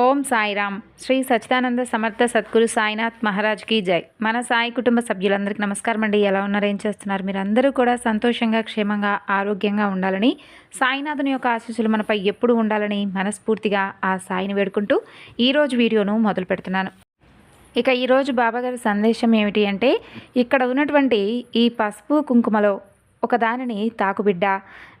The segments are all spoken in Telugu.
ఓం సాయిరామ్. శ్రీ సచ్చిదానంద సమర్థ సద్గురు సాయినాథ్ మహారాజ్కి జై. మన సాయి కుటుంబ సభ్యులందరికీ నమస్కారం అండి. ఎలా ఉన్నారు? ఏం చేస్తున్నారు? మీరందరూ కూడా సంతోషంగా క్షేమంగా ఆరోగ్యంగా ఉండాలని సాయినాథుని యొక్క ఆశీస్సులు మనపై ఎప్పుడు ఉండాలని మనస్ఫూర్తిగా ఆ సాయిని వేడుకుంటూ ఈరోజు వీడియోను మొదలు పెడుతున్నాను. ఇక ఈరోజు బాబాగారి సందేశం ఏమిటి అంటే ఇక్కడ ఉన్నటువంటి ఈ పసుపు కుంకుమలో ఒకదానిని తాకుబిడ్డ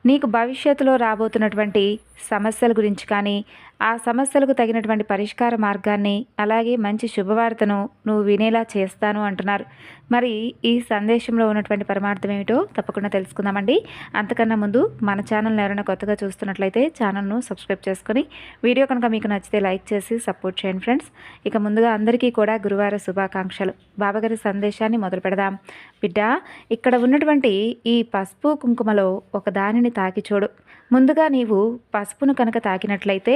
నీకు భవిష్యత్తులో రాబోతున్నటువంటి సమస్యల గురించి కానీ ఆ సమస్యలకు తగినటువంటి పరిష్కార మార్గాన్ని అలాగే మంచి శుభవార్తను నువ్వు వినేలా చేస్తాను అంటున్నారు. మరి ఈ సందేశంలో ఉన్నటువంటి పరమార్థం ఏమిటో తప్పకుండా తెలుసుకుందామండి. అంతకన్నా ముందు మన ఛానల్ని ఎవరైనా కొత్తగా చూస్తున్నట్లయితే ఛానల్ను సబ్స్క్రైబ్ చేసుకొని వీడియో కనుక మీకు నచ్చితే లైక్ చేసి సపోర్ట్ చేయండి ఫ్రెండ్స్. ఇక ముందుగా అందరికీ కూడా గురువార శుభాకాంక్షలు. బాబాగారి సందేశాన్ని మొదలు పెడదాం. బిడ్డ ఇక్కడ ఉన్నటువంటి ఈ పసుపు కుంకుమలో ఒక దానిని తాకి చూడు ముందుగా నీవు పసుపును కనుక తాకినట్లయితే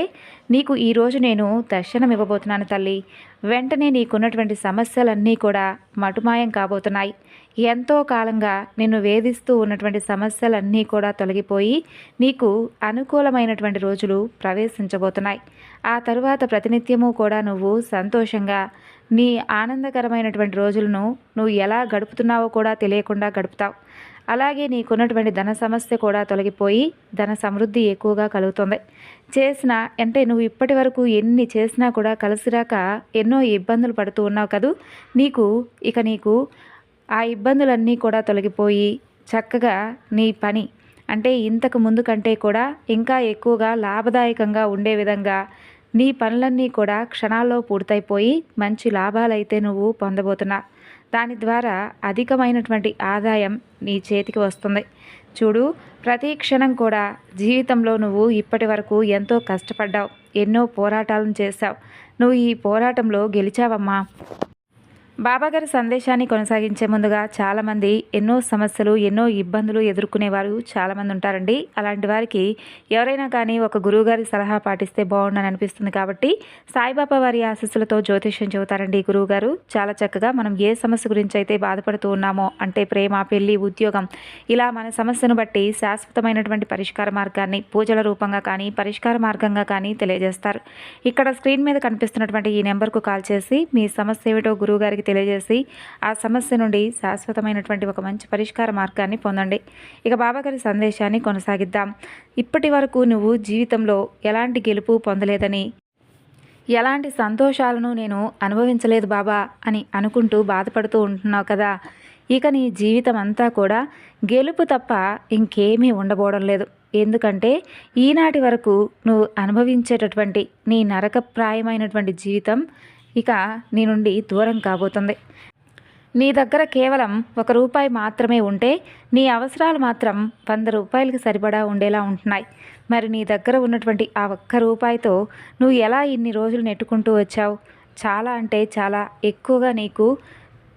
నీకు ఈరోజు నేను దర్శనం ఇవ్వబోతున్నాను తల్లి. వెంటనే నీకున్నటువంటి సమస్యలన్నీ కూడా మటుమాయం కాబోతున్నాయి. ఎంతో కాలంగా నిన్ను వేధిస్తూ ఉన్నటువంటి సమస్యలన్నీ కూడా తొలగిపోయి నీకు అనుకూలమైనటువంటి రోజులు ప్రవేశించబోతున్నాయి. ఆ తరువాత ప్రతినిత్యము కూడా నువ్వు సంతోషంగా నీ ఆనందకరమైనటువంటి రోజులను నువ్వు ఎలా గడుపుతున్నావో కూడా తెలియకుండా గడుపుతావు. అలాగే నీకున్నటువంటి ధన సమస్య కూడా తొలగిపోయి ధన సమృద్ధి ఎక్కువగా కలుగుతుంది. చేసిన అంటే నువ్వు ఇప్పటి వరకు ఎన్ని చేసినా కూడా కలిసిరాక ఎన్నో ఇబ్బందులు పడుతూ ఉన్నావు కదూ. నీకు ఇక నీకు ఆ ఇబ్బందులన్నీ కూడా తొలగిపోయి చక్కగా నీ పని అంటే ఇంతకు ముందు కంటే కూడా ఇంకా ఎక్కువగా లాభదాయకంగా ఉండే విధంగా నీ పనులన్నీ కూడా క్షణాల్లో పూర్తయిపోయి మంచి లాభాలైతే నువ్వు పొందబోతున్నా దాని ద్వారా అధికమైనటువంటి ఆదాయం నీ చేతికి వస్తుంది. చూడు ప్రతి క్షణం కూడా జీవితంలో నువ్వు ఇప్పటి వరకు ఎంతో కష్టపడ్డావు. ఎన్నో పోరాటాలను చేశావు. నువ్వు ఈ పోరాటంలో గెలిచావమ్మా. బాబాగారి సందేశాన్ని కొనసాగించే ముందుగా చాలామంది ఎన్నో సమస్యలు ఎన్నో ఇబ్బందులు ఎదుర్కొనేవారు చాలామంది ఉంటారండి. అలాంటి వారికి ఎవరైనా కానీ ఒక గురువుగారి సలహా పాటిస్తే బాగుండని అనిపిస్తుంది కాబట్టి సాయిబాబా వారి ఆశస్సులతో జ్యోతిష్యం చెబుతారండి గురువుగారు. చాలా చక్కగా మనం ఏ సమస్య గురించి అయితే బాధపడుతూ ఉన్నామో అంటే ప్రేమ పెళ్ళి ఉద్యోగం ఇలా మన సమస్యను బట్టి శాశ్వతమైనటువంటి పరిష్కార మార్గాన్ని పూజల రూపంగా కానీ పరిష్కార మార్గంగా కానీ తెలియజేస్తారు. ఇక్కడ స్క్రీన్ మీద కనిపిస్తున్నటువంటి ఈ నెంబర్కు కాల్ చేసి మీ సమస్య ఏమిటో గురువుగారికి తెలియజేసి ఆ సమస్య నుండి శాశ్వతమైనటువంటి ఒక మంచి పరిష్కార మార్గాన్ని పొందండి. ఇక బాబాగారి సందేశాన్ని కొనసాగిద్దాం. ఇప్పటి వరకు నువ్వు జీవితంలో ఎలాంటి గెలుపు పొందలేదని ఎలాంటి సంతోషాలను నేను అనుభవించలేదు బాబా అని అనుకుంటూ బాధపడుతూ ఉంటున్నావు కదా. ఇక నీ జీవితం అంతా కూడా గెలుపు తప్ప ఇంకేమీ ఉండబోవడం లేదు. ఎందుకంటే ఈనాటి వరకు నువ్వు అనుభవించేటటువంటి నీ నరకప్రాయమైనటువంటి జీవితం ఇక నీ నుండి దూరం కాబోతుంది. నీ దగ్గర కేవలం ఒక రూపాయి మాత్రమే ఉంటే నీ అవసరాలు మాత్రం వంద రూపాయలకి సరిపడా ఉండేలా ఉంటున్నాయి. మరి నీ దగ్గర ఉన్నటువంటి ఆ ఒక్క రూపాయితో నువ్వు ఎలా ఇన్ని రోజులు నెట్టుకుంటూ వచ్చావు? చాలా అంటే చాలా ఎక్కువగా నీకు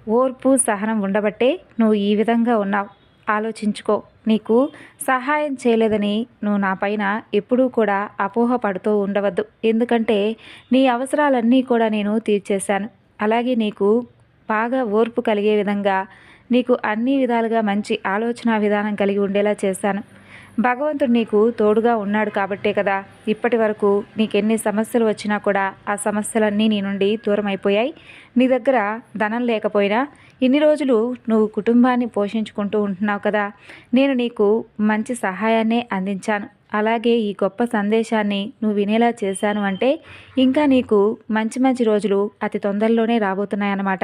ఓర్పు సహనం ఉండబట్టే నువ్వు ఈ విధంగా ఉన్నావు. ఆలోచించుకో. నీకు సహాయం చేయలేదని నువ్వు నా పైన ఎప్పుడూ కూడా అపోహ పడుతూ ఉండవద్దు. ఎందుకంటే నీ అవసరాలన్నీ కూడా నేను తీర్చేశాను. అలాగే నీకు బాగా ఓర్పు కలిగే విధంగా నీకు అన్ని విధాలుగా మంచి ఆలోచన విధానం కలిగి ఉండేలా చేశాను. భగవంతుడు నీకు తోడుగా ఉన్నాడు కాబట్టే కదా. ఇప్పటి వరకు నీకు ఎన్ని సమస్యలు వచ్చినా కూడా ఆ సమస్యలన్నీ నీ నుండి దూరం అయిపోయాయి నీ దగ్గర ధనం లేకపోయినా ఇన్ని రోజులు నువ్వు కుటుంబాన్ని పోషించుకుంటూ ఉంటున్నావు కదా. నేను నీకు మంచి సహాయాన్నే అందించాను. అలాగే ఈ గొప్ప సందేశాన్ని నువ్వు వినేలా చేశాను అంటే ఇంకా నీకు మంచి మంచి రోజులు అతి తొందరలోనే రాబోతున్నాయన్నమాట.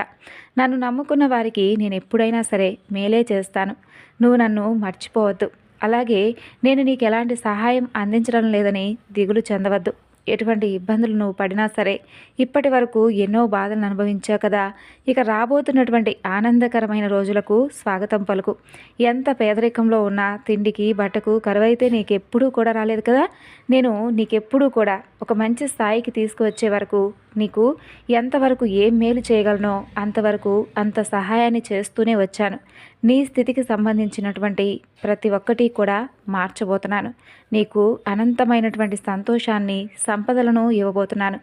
నన్ను నమ్ముకున్న వారికి నేను ఎప్పుడైనా సరే మేలే చేస్తాను. నువ్వు నన్ను మర్చిపోవద్దు. అలాగే నేను నీకు ఎలాంటి సహాయం అందించడం లేదని దిగులు చెందవద్దు. ఎటువంటి ఇబ్బందులు నువ్వు పడినా సరే ఇప్పటి వరకు ఎన్నో బాధలను అనుభవించావు కదా. ఇక రాబోతున్నటువంటి ఆనందకరమైన రోజులకు స్వాగతం పలుకు. ఎంత పేదరికంలో ఉన్నా తిండికి బట్టకు కరువైతే నీకెప్పుడూ కూడా రాలేదు కదా. నేను నీకెప్పుడూ కూడా ఒక మంచి స్థాయికి తీసుకువచ్చే వరకు నీకు ఎంతవరకు ఏం మేలు చేయగలనో అంతవరకు అంత సహాయాన్ని చేస్తూనే వచ్చాను. నీ స్థితికి సంబంధించినటువంటి ప్రతి ఒక్కటి కూడా మార్చబోతున్నాను. నీకు అనంతమైనటువంటి సంతోషాన్ని సంపదలను ఇవ్వబోతున్నాను.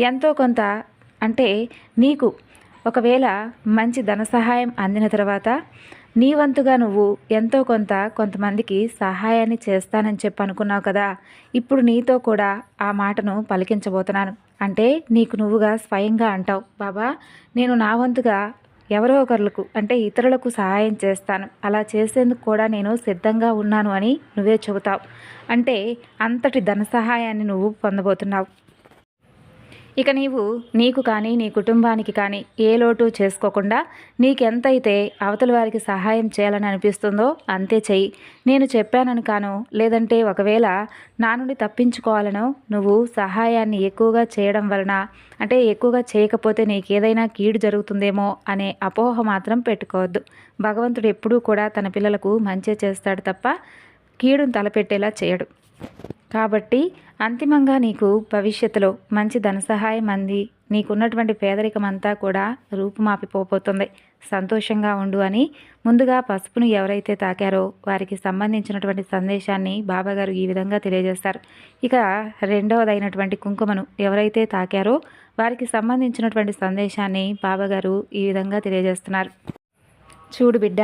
ఎంతో కొంత అంటే నీకు ఒకవేళ మంచి ధన సహాయం అందిన తర్వాత నీ వంతుగా నువ్వు ఎంతో కొంత కొంతమందికి సహాయాన్ని చేస్తానని చెప్పి అనుకున్నావు కదా ఇప్పుడు నీతో కూడా ఆ మాటను పలికించబోతున్నాను. అంటే నీకు నువ్వుగా స్వయంగా అంటావు. బాబా నేను నా వంతుగా ఎవరో ఒకరులకు అంటే ఇతరులకు సహాయం చేస్తాను. అలా చేసేందుకు కూడా నేను సిద్ధంగా ఉన్నాను అని నువ్వే చెబుతావు. అంటే అంతటి ధన సహాయాన్ని నువ్వు పొందబోతున్నావు. ఇక నీవు నీకు కానీ నీ కుటుంబానికి కానీ ఏ లోటు చేసుకోకుండా నీకెంతైతే అవతల వారికి సహాయం చేయాలని అనిపిస్తుందో అంతే చెయ్యి. నేను చెప్పానని కాను లేదంటే ఒకవేళ నా నుండి తప్పించుకోవాలనో నువ్వు సహాయాన్ని ఎక్కువగా చేయడం వలన అంటే ఎక్కువగా చేయకపోతే నీకేదైనా కీడు జరుగుతుందేమో అనే అపోహ మాత్రం పెట్టుకోవద్దు. భగవంతుడు ఎప్పుడూ కూడా తన పిల్లలకు మంచి చేస్తాడు తప్ప కీడును తలపెట్టేలా చేయడు. కాబట్టి అంతిమంగా నీకు భవిష్యత్తులో మంచి ధన సహాయం అంది. నీకున్నటువంటి పేదరికం అంతా కూడా రూపుమాపిపోబోతుంది. సంతోషంగా ఉండు అని ముందుగా పసుపును ఎవరైతే తాకారో వారికి సంబంధించినటువంటి సందేశాన్ని బాబాగారు ఈ విధంగా తెలియజేస్తారు. ఇక రెండవదైనటువంటి కుంకుమను ఎవరైతే తాకారో వారికి సంబంధించినటువంటి సందేశాన్ని బాబాగారు ఈ విధంగా తెలియజేస్తున్నారు. చూడు బిడ్డ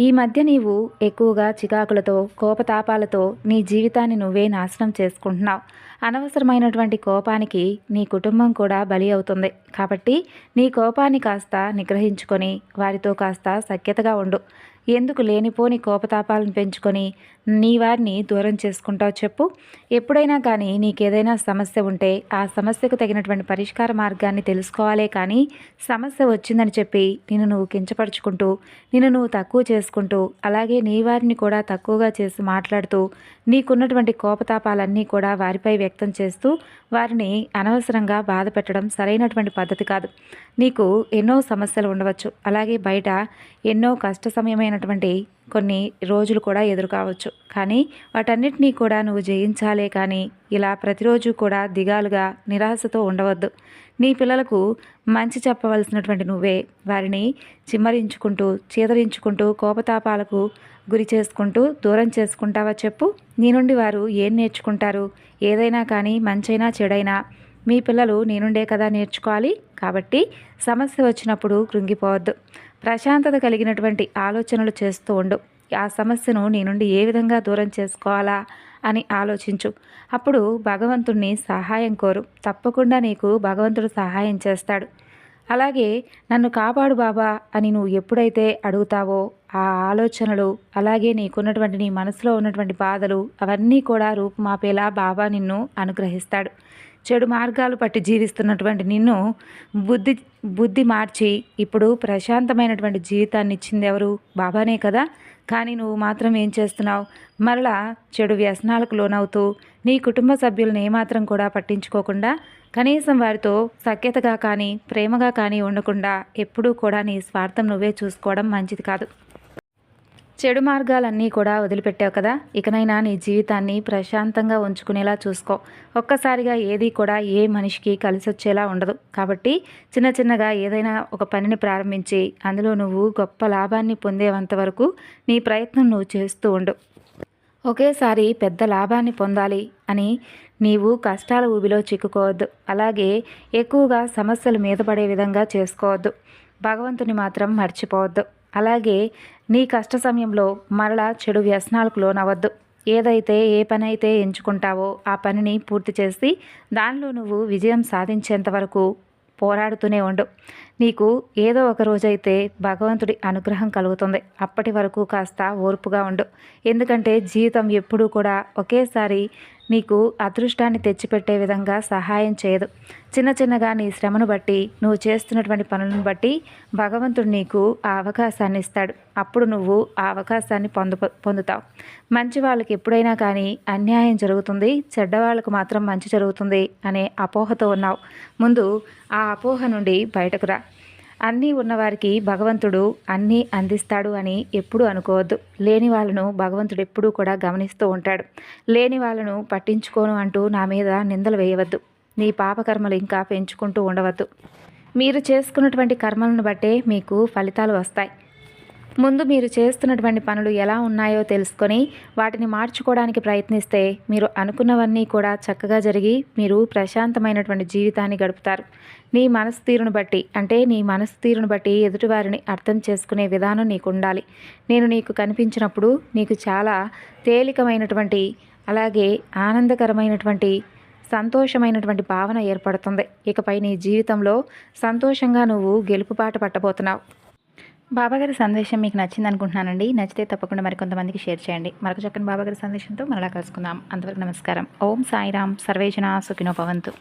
ఈ మధ్య నీవు ఎక్కువగా చికాకులతో కోపతాపాలతో నీ జీవితాన్ని నువ్వే నాశనం చేసుకుంటున్నావు. అనవసరమైనటువంటి కోపానికి నీ కుటుంబం కూడా బలి అవుతుంది. కాబట్టి నీ కోపాన్ని కాస్త నిగ్రహించుకొని వారితో కాస్త సఖ్యతగా ఉండు. ఎందుకు లేనిపోని కోపతాపాలను పెంచుకొని నీ వారిని దూరం చేసుకుంటావు చెప్పు. ఎప్పుడైనా కానీ నీకేదైనా సమస్య ఉంటే ఆ సమస్యకు తగినటువంటి పరిష్కార మార్గాన్ని తెలుసుకోవాలే కానీ సమస్య వచ్చిందని చెప్పి నిన్ను నువ్వు కించపరుచుకుంటూ నిన్ను నువ్వు తక్కువ చేసుకుంటూ అలాగే నీ వారిని కూడా తక్కువగా చేసి మాట్లాడుతూ నీకున్నటువంటి కోపతాపాలన్నీ కూడా వారిపై వ్యక్తం చేస్తూ వారిని అనవసరంగా బాధ పెట్టడం సరైనటువంటి పద్ధతి కాదు. నీకు ఎన్నో సమస్యలు ఉండవచ్చు. అలాగే బయట ఎన్నో కష్ట కఠినమైనటువంటి కొన్ని రోజులు కూడా ఎదురు కావచ్చు. కానీ వాటన్నిటినీ కూడా నువ్వు జయించాలే కానీ ఇలా ప్రతిరోజు కూడా దిగాలుగా నిరాశతో ఉండవద్దు. నీ పిల్లలకు మంచి చెప్పవలసినటువంటి నువ్వే వారిని చిమ్మరించుకుంటూ చీదరించుకుంటూ కోపతాపాలకు గురి చేసుకుంటూ దూరం చేసుకుంటావా చెప్పు. నీ నుండి వారు ఏం నేర్చుకుంటారు? ఏదైనా కానీ మంచైనా చెడైనా మీ పిల్లలు నేనుండే కదా నేర్చుకోవాలి. కాబట్టి సమస్య వచ్చినప్పుడు కృంగిపోవద్దు. ప్రశాంతత కలిగినటువంటి ఆలోచనలు చేస్తూ ఉండు. ఆ సమస్యను నీ నుండి ఏ విధంగా దూరం చేసుకోవాలా అని ఆలోచించు. అప్పుడు భగవంతుణ్ణి సహాయం కోరు. తప్పకుండా నీకు భగవంతుడు సహాయం చేస్తాడు. అలాగే నన్ను కాపాడు బాబా అని నువ్వు ఎప్పుడైతే అడుగుతావో ఆ ఆలోచనలు అలాగే నీకున్నటువంటి నీ మనసులో ఉన్నటువంటి బాధలు అవన్నీ కూడా రూపుమాపేలా బాబా నిన్ను అనుగ్రహిస్తాడు. చెడు మార్గాలు పట్టి జీవిస్తున్నటువంటి నిన్ను బుద్ధి బుద్ధి మార్చి ఇప్పుడు ప్రశాంతమైనటువంటి జీవితాన్ని ఇచ్చింది ఎవరు? బాబానే కదా. కానీ నువ్వు మాత్రం ఏం చేస్తున్నావు? మరలా చెడు వ్యసనాలకు లోనవుతూ నీ కుటుంబ సభ్యులను ఏమాత్రం కూడా పట్టించుకోకుండా కనీసం వారితో సఖ్యతగా కానీ ప్రేమగా కానీ ఉండకుండా ఎప్పుడూ కూడా నీ స్వార్థం నువ్వే చూసుకోవడం మంచిది కాదు. చెడు మార్గాలన్నీ కూడా వదిలిపెట్టావు కదా? ఇకనైనా నీ జీవితాన్ని ప్రశాంతంగా ఉంచుకునేలా చూసుకో. ఒక్కసారిగా ఏది కూడా ఏ మనిషికి కలిసి వచ్చేలా ఉండదు. కాబట్టి చిన్న చిన్నగా ఏదైనా ఒక పనిని ప్రారంభించి అందులో నువ్వు గొప్ప లాభాన్ని పొందేవంత వరకు నీ ప్రయత్నం నువ్వు చేస్తూ ఉండు. ఒకేసారి పెద్ద లాభాన్ని పొందాలి అని నీవు కష్టాల ఊబిలో చిక్కుకోవద్దు. అలాగే ఎక్కువగా సమస్యలు మీద పడే విధంగా చేసుకోవద్దు. భగవంతుని మాత్రం మర్చిపోవద్దు. అలాగే నీ కష్ట సమయంలో మరలా చెడు వ్యసనాలకు లోనవద్దు ఏదైతే ఏ పని అయితే ఎంచుకుంటావో ఆ పనిని పూర్తి చేసి దానిలో నువ్వు విజయం సాధించేంత వరకు పోరాడుతూనే ఉండు. నీకు ఏదో ఒక రోజైతే భగవంతుడి అనుగ్రహం కలుగుతుంది. అప్పటి వరకు కాస్త ఓర్పుగా ఉండు. ఎందుకంటే జీవితం ఎప్పుడూ కూడా ఒకేసారి నీకు అదృష్టాన్ని తెచ్చిపెట్టే విధంగా సహాయం చేయదు. చిన్న చిన్నగా నీ శ్రమను బట్టి నువ్వు చేస్తున్నటువంటి పనులను బట్టి భగవంతుడు నీకు ఆ అవకాశాన్ని ఇస్తాడు. అప్పుడు నువ్వు ఆ అవకాశాన్ని పొందు పొందుతావు. మంచి వాళ్ళకి ఎప్పుడైనా కానీ అన్యాయం జరుగుతుంది చెడ్డవాళ్ళకు మాత్రం మంచి జరుగుతుంది అనే అపోహతో ఉన్నావు. ముందు ఆ అపోహ నుండి బయటకు రా. అన్నీ ఉన్నవారికి భగవంతుడు అన్నీ అందిస్తాడు అని ఎప్పుడూ అనుకోవద్దు. లేని వాళ్ళను భగవంతుడు ఎప్పుడూ కూడా గమనిస్తూ ఉంటాడు. లేని వాళ్ళను పట్టించుకోను అంటూ నా మీద నిందలు వేయవద్దు. నీ పాపకర్మలు ఇంకా పెంచుకుంటూ ఉండవద్దు. మీరు చేసుకున్నటువంటి కర్మలను బట్టే మీకు ఫలితాలు వస్తాయి. ముందు మీరు చేస్తున్నటువంటి పనులు ఎలా ఉన్నాయో తెలుసుకొని వాటిని మార్చుకోవడానికి ప్రయత్నిస్తే మీరు అనుకున్నవన్నీ కూడా చక్కగా జరిగి మీరు ప్రశాంతమైనటువంటి జీవితాన్ని గడుపుతారు. నీ మనసు తీరును బట్టి అంటే నీ మనసు తీరును బట్టి ఎదుటివారిని అర్థం చేసుకునే విధానం నీకు ఉండాలి నేను నీకు కనిపించినప్పుడు నీకు చాలా తేలికమైనటువంటి అలాగే ఆనందకరమైనటువంటి సంతోషమైనటువంటి భావన ఏర్పడుతుంది. ఇకపై నీ జీవితంలో సంతోషంగా నువ్వు గెలుపుపాట పట్టబోతున్నావు. బాబాగారి సందేశం మీకు నచ్చింది అనుకుంటున్నానండి నచ్చితే తప్పకుండా మరికొంతమందికి షేర్ చేయండి. మరొక చక్కని బాబాగారి సందేశంతో మరలా కలుసుకుందాం. అంతవరకు నమస్కారం. ఓం సాయిరామ్ సర్వేజన సుఖినో భవంతు.